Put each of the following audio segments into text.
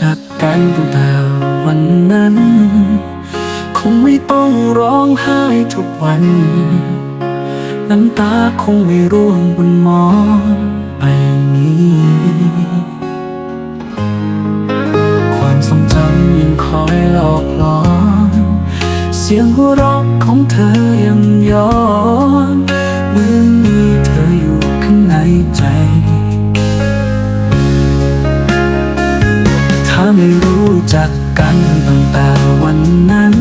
จักกันตั้งแต่วันนั้น คงไม่ต้องร้องไห้ทุกวัน น้ำตาคงไม่ร่วงบนหมอนใบนี้ ความทรงจำยังคอยหลอกหลอน เสียงหัวเราะของเธอยังย้อนเหมือนมีเธออยู่ข้างในใจ จักกันตั้งแต่วันนั้น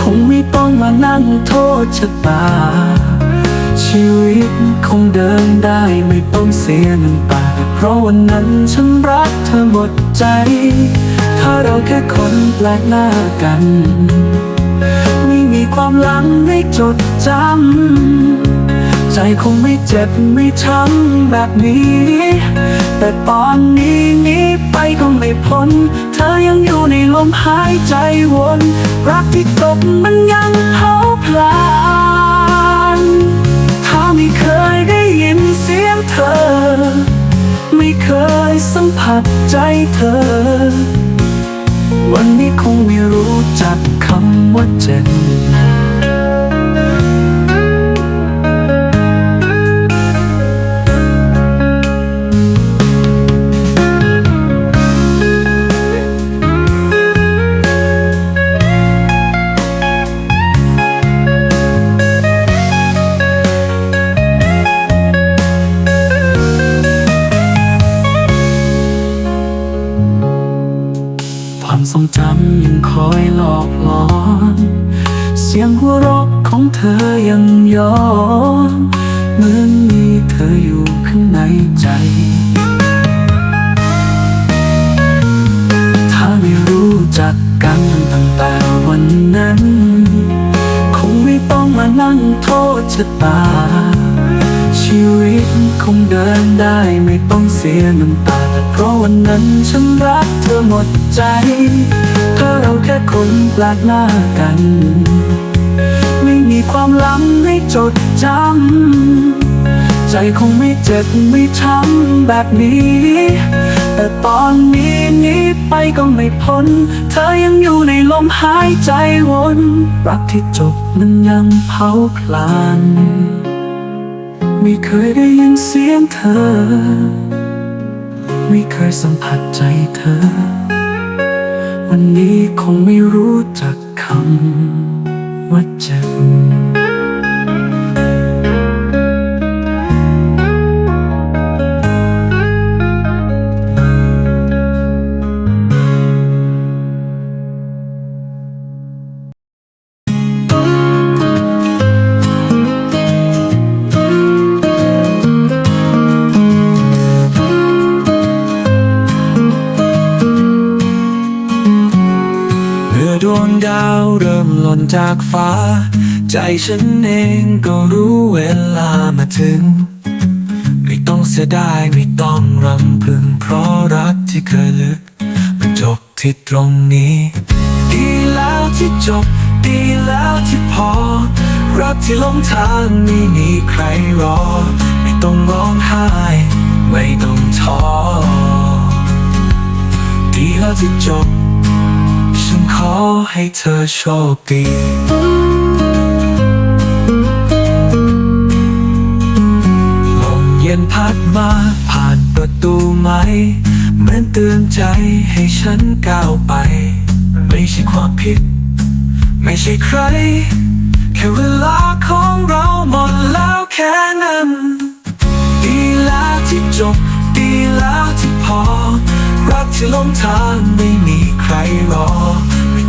คงไม่ต้องมานั่งโทษชะตา ชีวิตคงเดินได้ไม่ต้องเสียน้ำตาเพราะวันนั้นฉันรักเธอหมดใจ ถ้าเราแค่คนแปลกหน้ากัน ไม่มีความหลังให้จดจำ ใจคงไม่เจ็บไม่ช้ำแบบนี้แต่ตอนนี้หนี้ไปก็ไม่พ้น ธอยังอยู่ในลมหายใจวน รักที่ตกมันยังเผาพลานถ้าไม่เคยได้ยินเสียงเธอ ไม่เคยสัมผัสใจเธอ วันนี้คงไม่รู้จักคำว่าเจ็บ อกหลอน เสียงหัวเราะของเธอยังย้อนเหมือนมีเธออยู่ข้างในใจ ถ้าไม่รู้จักกันตั้งแต่วันนั้น คงไม่ต้องมานั่งโทษชะตา ชีวิตคงเดินได้ไม่ต้อง เสียน้ำตาเพราะวันนั้นฉันรักเธอหมดใจ ถ้าเราแค่คนแปลกหน้ากัน ไม่มีความลังให้จดจำ ใจคงไม่เจ็บไม่ช้ำแบบนี้ แต่ตอนนี้นี้ไปก็ไม่พ้น เธอยังอยู่ในลมหายใจวน รักที่จบมันยังเผาพลานไม่เคยได้ยินเสียงเธอ ไม่เคยสัมผัสใจเธอ วันนี้คงไม่รู้จักคำว่าเจ็บ จากฟ้า ใจฉันเองก็รู้เวลามาถึง ไม่ต้องเสียดายไม่ต้องรำพึง เพราะรักที่เคยลึก มันจบที่ตรงนี้ ดีแล้วที่จบ ดีแล้วที่พอ รักที่ลงทางไม่มีใครรอ ไม่ต้องร้องไห้ ไม่ต้องท้อดีแล้วที่จบ อให้เธอโชคดีลมเย็นพัดมาผ่านประตูไหมเหมือนเตือนใจให้ฉันก้าวไป ไม่ใช่ความผิด ไม่ใช่ใคร แค่เวลาของเราหมดแล้วแค่นั้น ดีแล้วที่จบ ดีแล้วที่พอ รักที่หลงทางไม่มีใครรอ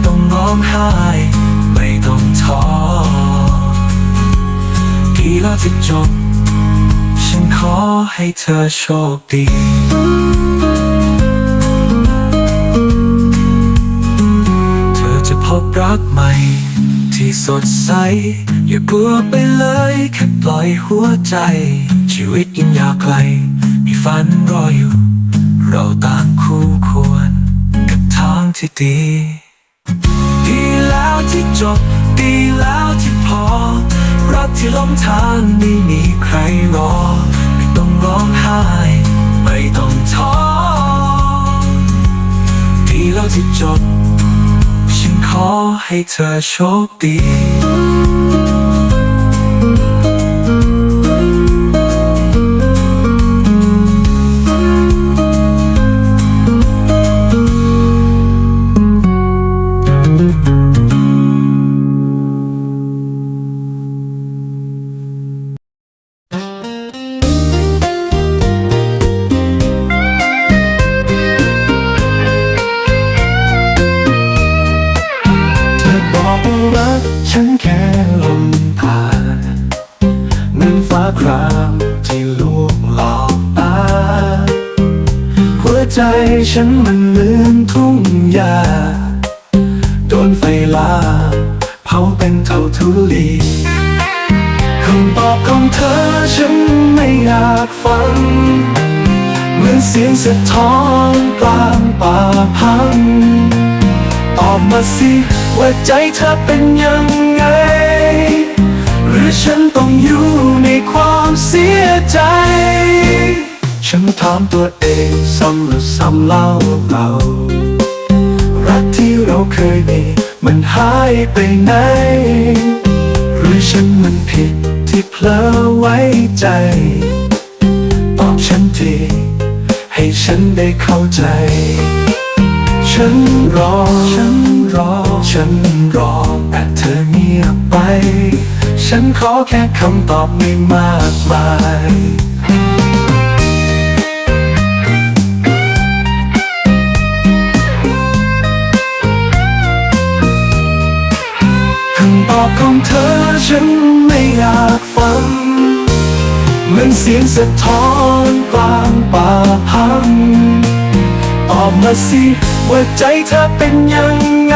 ต้องร้องไห้ ไม่ต้องท้อดีแล้วที่จบ ฉันขอให้เธอโชคดีเธอจะพบรักใหม่ ที่สดใส อย่ากลัวไปเลยแค่ปล่อยหัวใจ ชีวิตยังยาวไกล มีฝันรออยู่ เราต่างคู่ควร กับทางที่ดี ดีแล้วที่จบ ดีแล้วที่พอ รักที่ล้มทางไม่มีใครรอ ไม่ต้องร้องไห้ ไม่ต้องท้อ ดีแล้วที่จบ ฉันขอให้เธอโชคดี เคยมี มันหายไปไหน หรือฉันมันผิดที่เพลอไว้ใจ ตอบฉันที ให้ฉันได้เข้าใจ ฉันรอ ฉันรอ ฉันรอ แต่เธอเงียบไป ฉันขอแค่คำตอบไม่มากมายำตอบของเธอฉันไม่อยากฟัง เหมือนเสียงสะท้อนกลางป่าพัง ตอบมาสิว่าใจเธอเป็นยังไง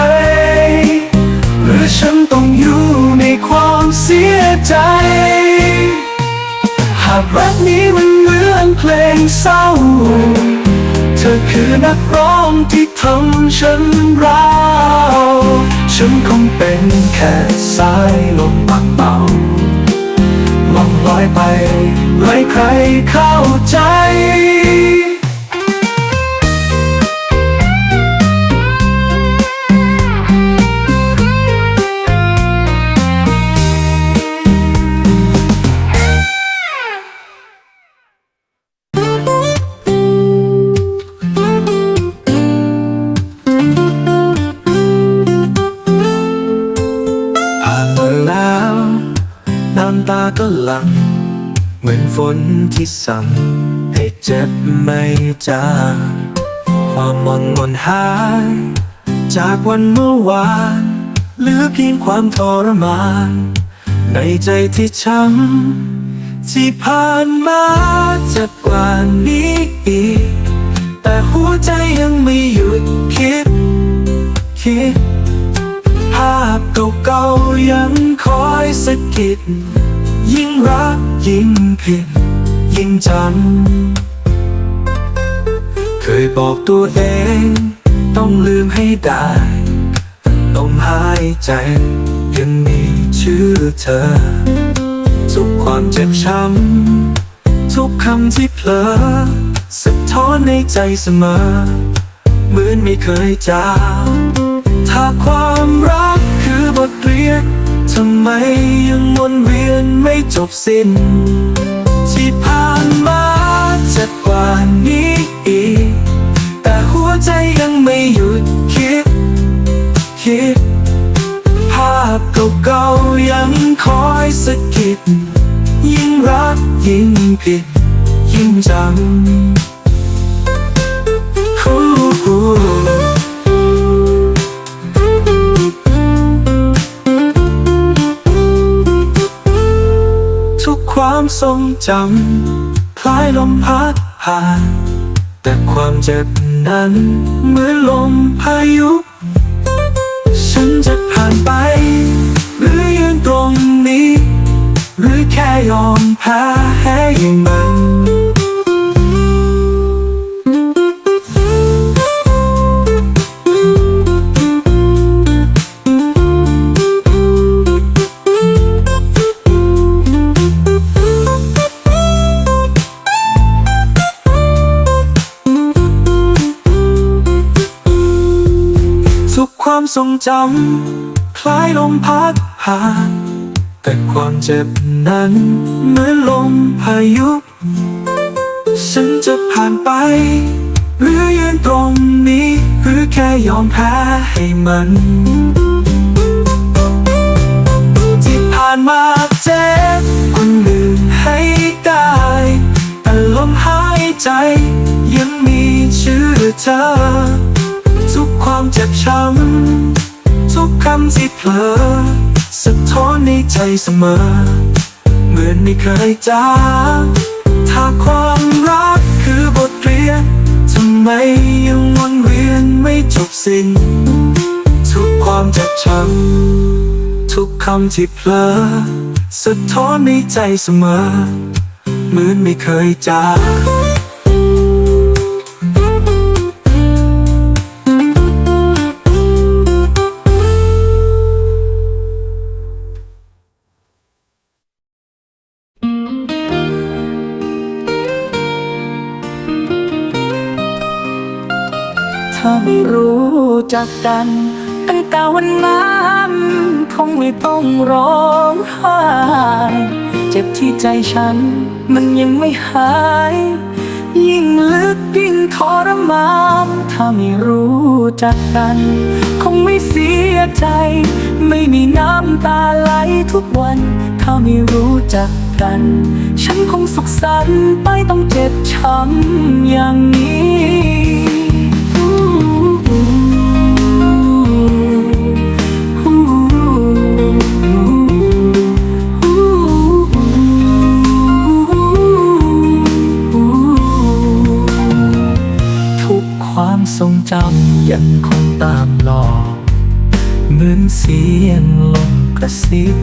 หรือฉันต้องอยู่ในความเสียใจ หากรักนี้มันเหมือนเพลงเศร้า อคือนักร้องที่ทำฉันร้าวฉันคงเป็นแค่สายลมบางเบาล่องลอยไปไร้ใครเข้าใจ ลัง เหมือนฝนที่สั่ง ให้เจ็บไม่จางความมอนหมนหาย จากวันเมื่อวานเหลือเพียงความทรมาน ในใจที่ช้ำที่ผ่านมาจ็บกว่านี้อีก แต่หัวใจยังไม่หยุดคิด คิด ภาพเก่าๆยังคอยสะกิด ยิ่งรักยิ่งผิดยิ่งจำเคยบอกตัวเอง ต้องลืมให้ได้ลมหายใจ ยังมีชื่อเธอ ทุกความเจ็บช้ำ ทุกคำที่เผลอสะท้อนในใจเสมอ เหมือนไม่เคยจางถ้าความรักคือบทเรียน ทำไมยังวนเวียนไม่จบสิ้น ที่ผ่านมาจ็บกว่านี้อีก แต่หัวใจยังไม่หยุดคิด คิด ภาพเก่าๆยังคอยสะกิด ยิ่งรักยิ่งผิด ยิ่งจำฮู้ฮู้ ความทรงจำคล้ายลมพัดผ่าน แต่ความเจ็บนั้นเหมือนลมพายุ ฉันจะผ่านไป หรือยืนตรงนี้ หรือแค่ยอมแพ้ให้มัน ความทรงจำ คล้ายลมพัดผ่าน แต่ความเจ็บนั้นเหมือนลมพายุ ฉันจะผ่านไป หรือยืนตรงนี้ หรือแค่ยอมแพ้ให้มัน ที่ผ่านมาเจ็บคนอื่นให้ได้ แต่ลมหายใจ ยังมีชื่อเธอ ความเจ็บช้ำ ทุกคำที่เผลอสะท้อนในใจเสมอ เหมือนไม่เคยจางถ้าความรักคือบทเรียนทำไมยังวนเวียนไม่จบสิ้น ทุกความเจ็บช้ำ ทุกคำที่เผลอสะท้อนในใจเสมอ เหมือนไม่เคยจาง ถ้าไม่รู้จักกันตั้งแต่วันนั้นคงไม่ต้องร้องไห้เจ็บที่ใจฉัน มันยังไม่หาย ยิ่งลึกยิ่งทรมานถ้าไม่รู้จักกัน คงไม่เสียใจ ไม่มีน้ำตาไหลทุกวัน ถ้าไม่รู้จักกัน ฉันคงสุขสันต์ไม่ต้องเจ็บช้ำอย่างนี้ ยังคงตามหลอกเหมือนเสียงลมกระซิบ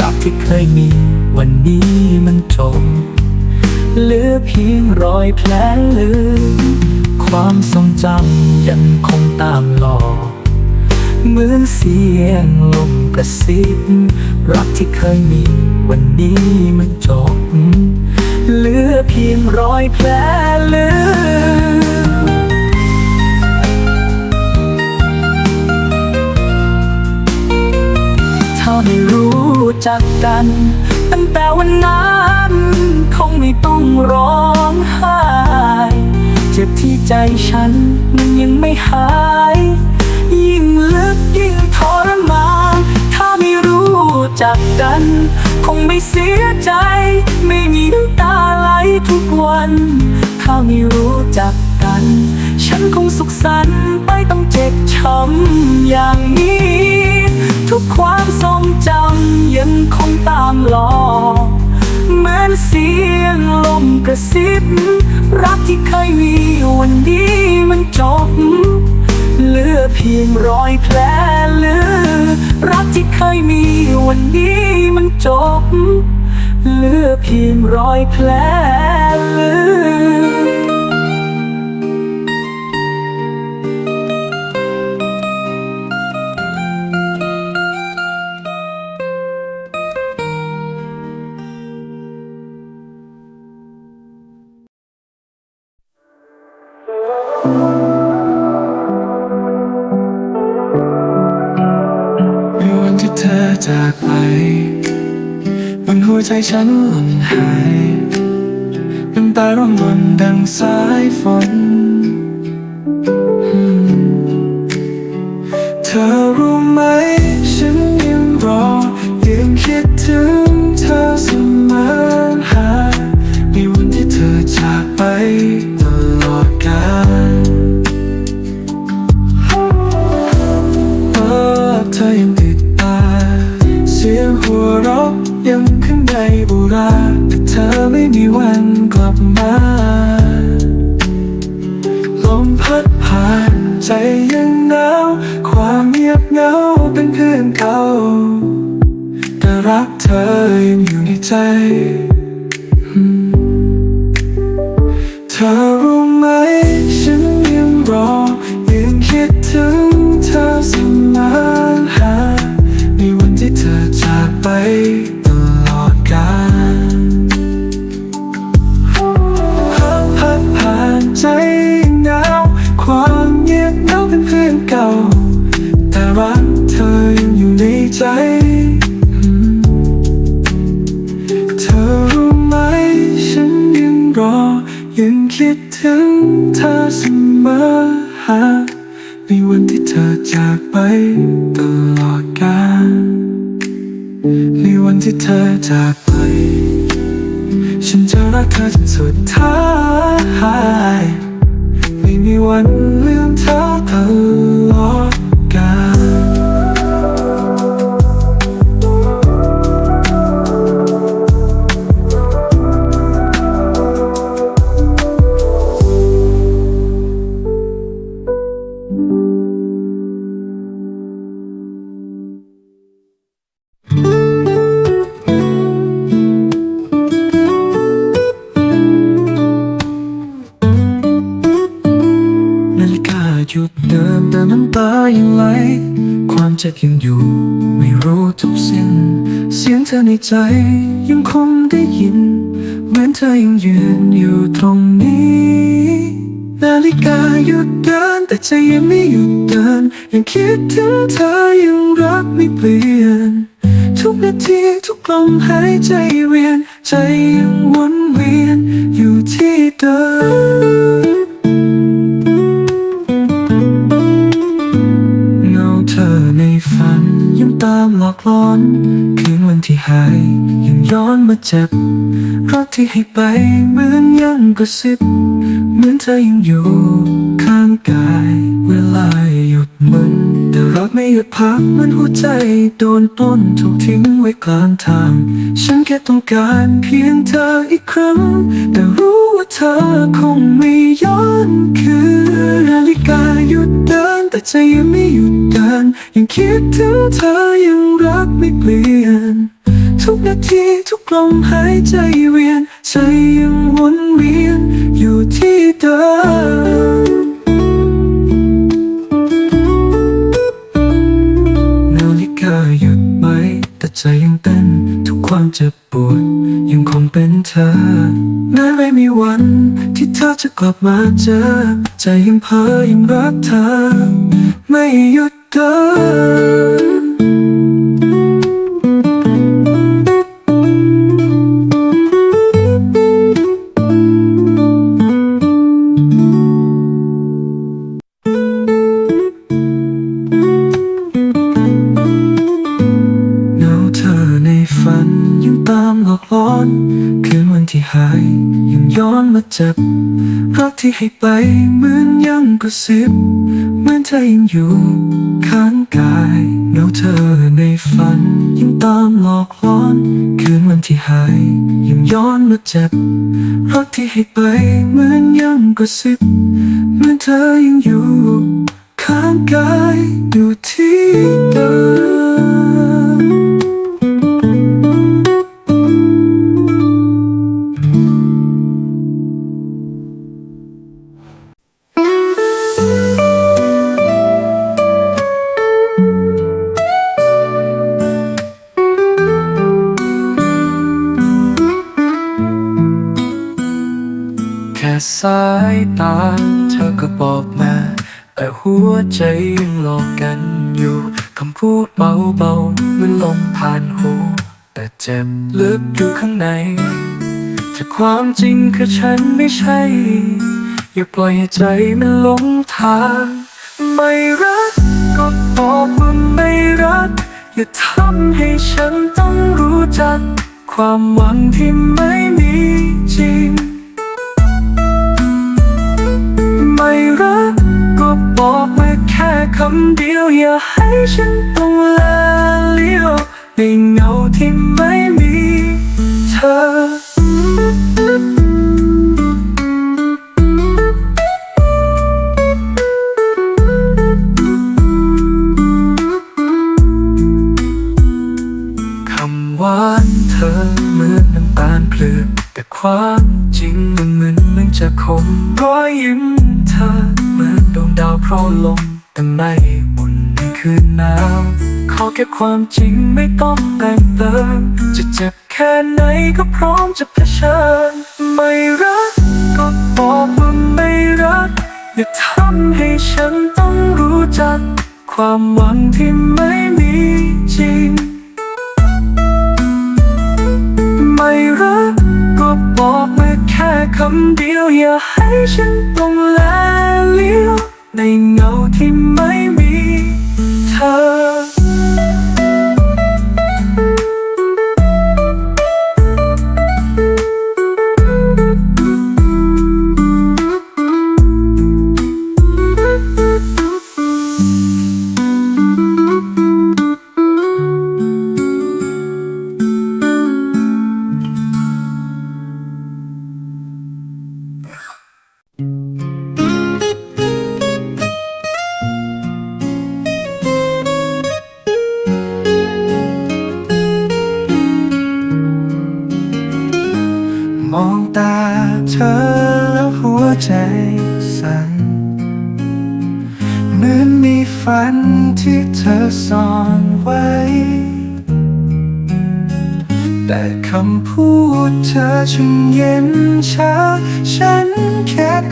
รักที่เคยมีวันนี้มันจบเหลือเพียงรอยแผลลึกความทรงจำยังคงตามหลอกเหมือนเสียงลมกระซิบรักที่เคยมีวันนี้มันจบเหลือเพียงรอยแผลลึก ถ้าไม่รู้จักกัน ตั้งแต่วันนั้นคงไม่ต้องร้องไห้เจ็บที่ใจฉันมันยังไม่หาย ยิ่งลึกยิ่งทรมานถ้าไม่รู้จักกัน คงไม่เสียใจ ไม่มีน้ำตาไหลทุกวัน ถ้าไม่รู้จัก กัน ฉันคงสุขสันต์ไม่ต้องเจ็บช้ำอย่างนี้ ทุกความทรงจำยังคงตามหลอกเหมือนเสียงลมกระซิบ รักที่เคยมีวันนี้มันจบเหลือเพียงรอยแผลลึกรักที่เคยมีวันนี้มันจบเหลือเพียงรอยแผลลึก เธอจากไปบนหัวใจฉันหล่นหายน้ำตาร่วงหล่นดังสายฝน เธอรู้ไหม ฉันยังรอยังคิดถึง ใจเธอ จ็บยังอยู่ ไม่รู้จบสิ้น เสียงเธอในใจยังคงได้ยิน เหมือนเธอยังยืนอยู่ตรงนี้นาฬิกาหยุดเดินแต่ใจยังไม่หยุดเดิน ยังคิดถึงเธอยังรักไม่เปลี่ยน ทุกนาทีทุกลมหายใจเวียน ใจยังวนเวียนอยู่ที่เดิม ฝันยังตามหลอกหลอน คืนวันที่หาย ยังย้อนมาเจ็บรักที่ให้ไปเหมือนยังกระซิบ เหมือนเธอยังอยู่ข้างกาย เวลาหยุดมึน รักไม่หยุดพักเหมือนหัวใจโดนต้นถูกทิ้งไว้กลางทาง ฉันแค่ต้องการเพียงเธออีกครั้ง แต่รู้ว่าเธอคงไม่ย้อนคืนนาฬิกาหยุดเดินแต่ใจยังไม่หยุดเดินยังคิดถึงเธอยังรักไม่เปลี่ยน ทุกนาทีทุกลมหายใจเวียนใจยังวนเวียนอยู่ที่เดิม เจ็บปวดยังคงเป็นเธอแม้ไม่มีวันที่เธอจะกลับมาเจอ ใจยังเพ้อยังรักเธอ ไม่หยุดเดิน ที่ให้ไปเหมือนยังกระซิบเหมือนเธอยังอยู่ข้างกายเงาเธอในฝันยังตามหลอกหลอน คืนวันที่หายยังย้อนมาเจ็บรักที่ให้ไปเหมือนยังกระซิบเหมือนเธอยังอยู่ข้างกายอยู่ที่เดิม สายตาเธอก็บอกมา แต่หัวใจยังหลอกกันอยู่คำพูดเบาๆมันลมผ่านหู แต่เจ็บลึกอยู่ข้างในแต่ความจริงคือฉันไม่ใช่ อย่าปล่อยให้ใจมันหลงทาง ไม่รักก็บอกว่าไม่รัก อย่าทำให้ฉันต้องรู้จัก ความหวังที่ไม่มีจริง ค่คำเดียวอย่าให้ฉันต้องแลเลี้ยวในเงาที่ไม่ ความจริงไม่ต้องแต่งเติมจะเจ็บแค่ไหนก็พร้อมจะเผชิญไม่รักก็บอกว่าไม่รัก อย่าทำให้ฉันต้องรู้จัก ความหวังที่ไม่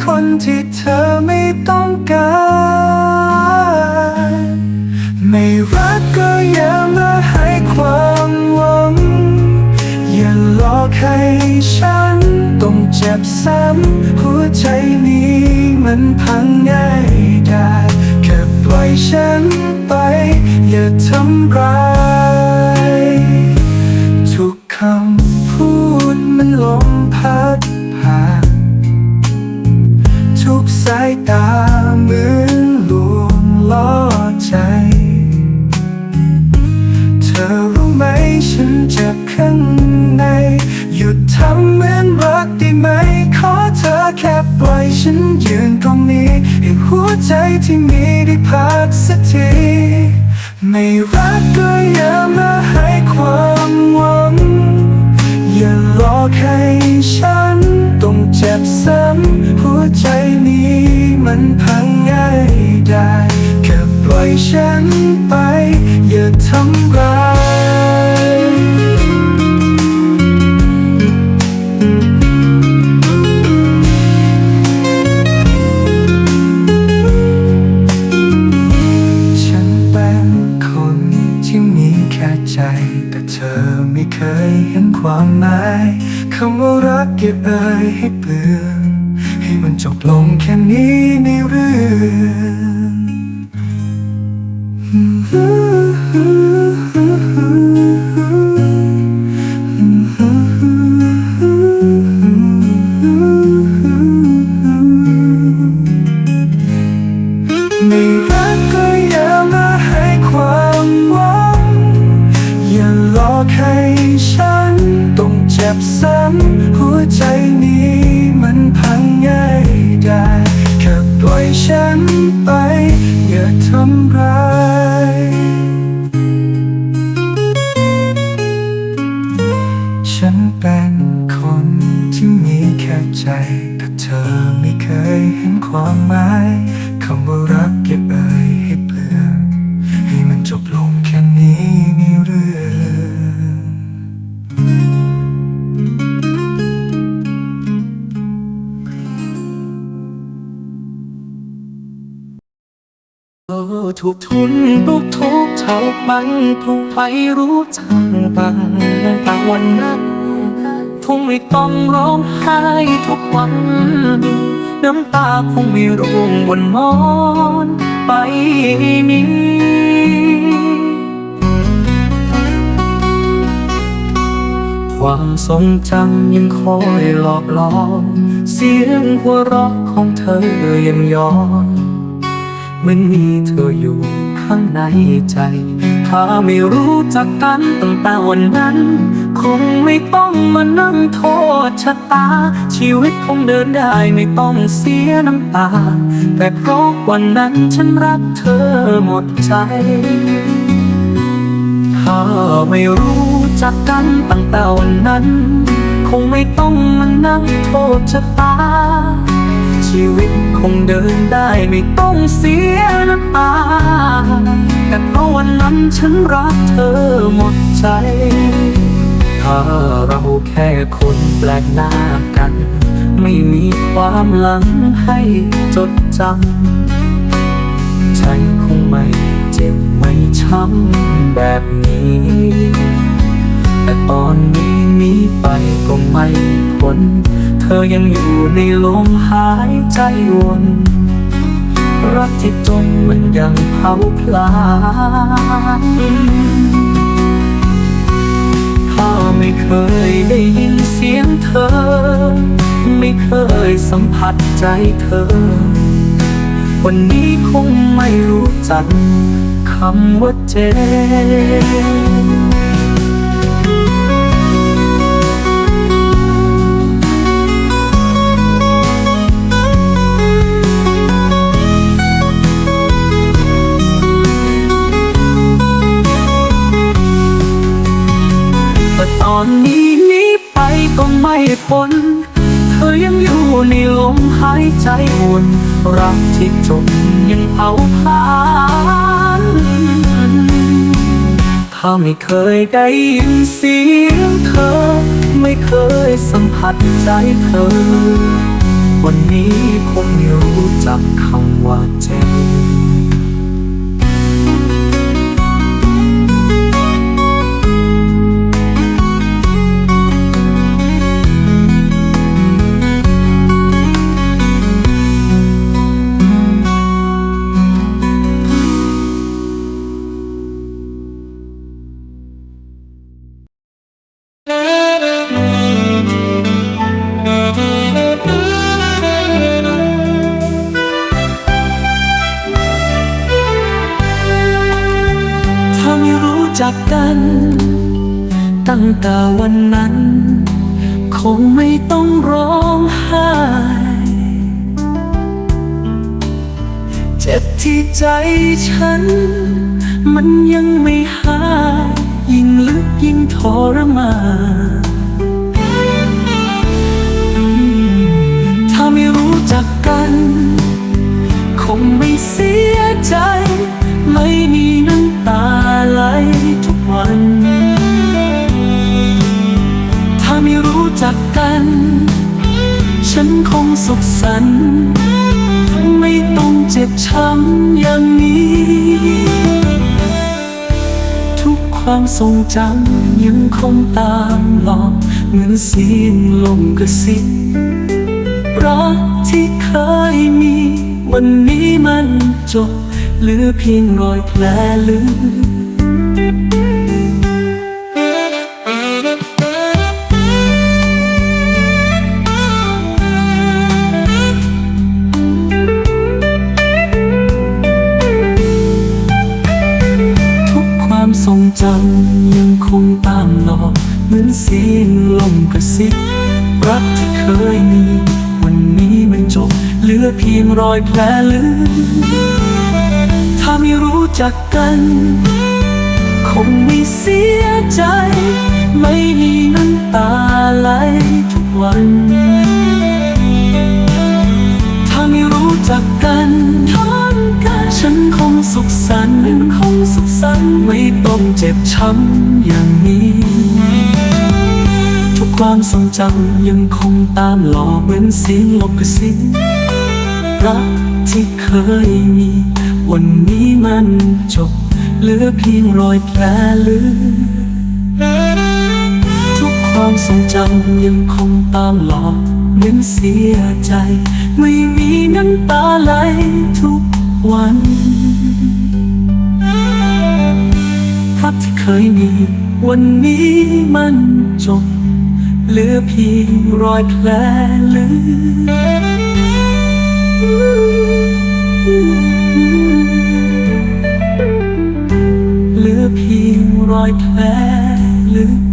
คนที่เธอไม่ต้องการ ไม่รักก็อย่ามาให้ความหวัง อย่าหลอกให้ฉันต้องเจ็บซ้ำหัวใจนี้มันพังง่ายได้ แค่ปล่อยฉันไป อย่าทำร้าย ใจที่มีได้พักสักที ไม่รักก็อย่ามาให้ความหวัง อย่าหลอกให้ฉันต้องเจ็บซ้ำหัวใจนี้มันพังง่ายได้แค่ปล่อยฉันไป อย่าทำร้าย ค่นี้ในเรื่องไม่รักก็อย่ามาให้ความหวัง อย่าหลอกให้ฉันต้องเจ็บซ้ำหัวใจนี้ ฉันไป อย่าทำร้าย ถูกทุนลูกทุกเท่าบังคงไปรู้จักบางแต่วันนั้นคงไม่ต้องร้องไห้ทุกวัน น้ำตาคงไม่ร่วงบนมอนไปนี้ความทรงจำยังคอยหลอกหลอกเสียงหัวเราะของเธอยังย้อน มือนมีเธออยู่ข้างในใจ ถ้าไม่รู้จักกันตั้งแต่วันนั้น คงไม่ต้องมานั่งโทษชะตา ชีวิตคงเดินได้ไม่ต้องเสียน้ำตา แต่เพราะวันนั้นฉันรักเธอหมดใจ ถ้าไม่รู้จักกันตั้งแต่วันนั้น คงไม่ต้องมานั่งโทษชะตา ชีวิต คงเดินได้ไม่ต้องเสียน้ำตาแต่เพราะวันนั้นฉันรักเธอหมดใจ ถ้าเราแค่คนแปลกหน้ากัน ไม่มีความหลังให้จดจำใจคงไม่เจ็บไม่ช้ำแบบนี้ แต่ตอนนี้หนี้ไปก็ไม่พ้น เธอยังอยู่ในลมหายใจวนรักที่จมมันยังเผาพลางข้าไม่เคยได้ยินเสียงเธอ ไม่เคยสัมผัสใจเธอ วันนี้คงไม่รู้จักคำว่าเจ็บ อนนี้หนี้ไปก็ไม่พ้นเธอยังอยู่ในลมหายใจวนรักที่จมยังเผาผลาญถ้าไม่เคยได้ยินเสียงเธอ ไม่เคยสัมผัสใจเธอ วันนี้คงไม่รู้จักคำว่าเจ็บ จักกัน ตั้งแต่วันนั้น คงไม่ต้องร้องไห้ เจ็บที่ใจฉัน มันยังไม่หายยิ่งลึกยิ่งทรมานถ้าไม่รู้จักกัน คงไม่เสียใจ ไม่มีน้ำตาไหลทุกวัน ถ้าไม่รู้จักกัน ฉันคงสุขสันต์ไม่ต้องเจ็บช้ำอย่างนี้ ทุกความทรงจำยังคงตามหลอกเหมือนเสียงลมกระซิบรักที่เคยมี วันนี้มันจบ เหลือเพียงรอยแผลลึกทุกความทรงจำยังคงตามหลอกเหมือนเสียงลมกระซิบรักที่เคยมี วันนี้มันจบ เหลือเพียงรอยแผลลึก ไม่รู้จักกัน คงไม่เสียใจ ไม่มีน้ำตาไหลทุกวัน ถ้าไม่รู้จักกันย้อนกันฉันคงสุขสันต์คงสุขสันต์ไม่ต้องเจ็บช้ำอย่างนี้ ทุกความทรงจำยังคงตามหลอกเหมือนเสียงลบกระซิบรักที่เคยมี วันนี้มันจบ เหลือเพียงรอยแผลลึกทุกความทรงจำยังคงตามหลอกเหมือนเสียใจ ไม่มีน้ำตาไหลทุกวันรักที่เคยมีวันนี้มันจบ เหลือเพียงรอยแผลลึก รอยแผลลึก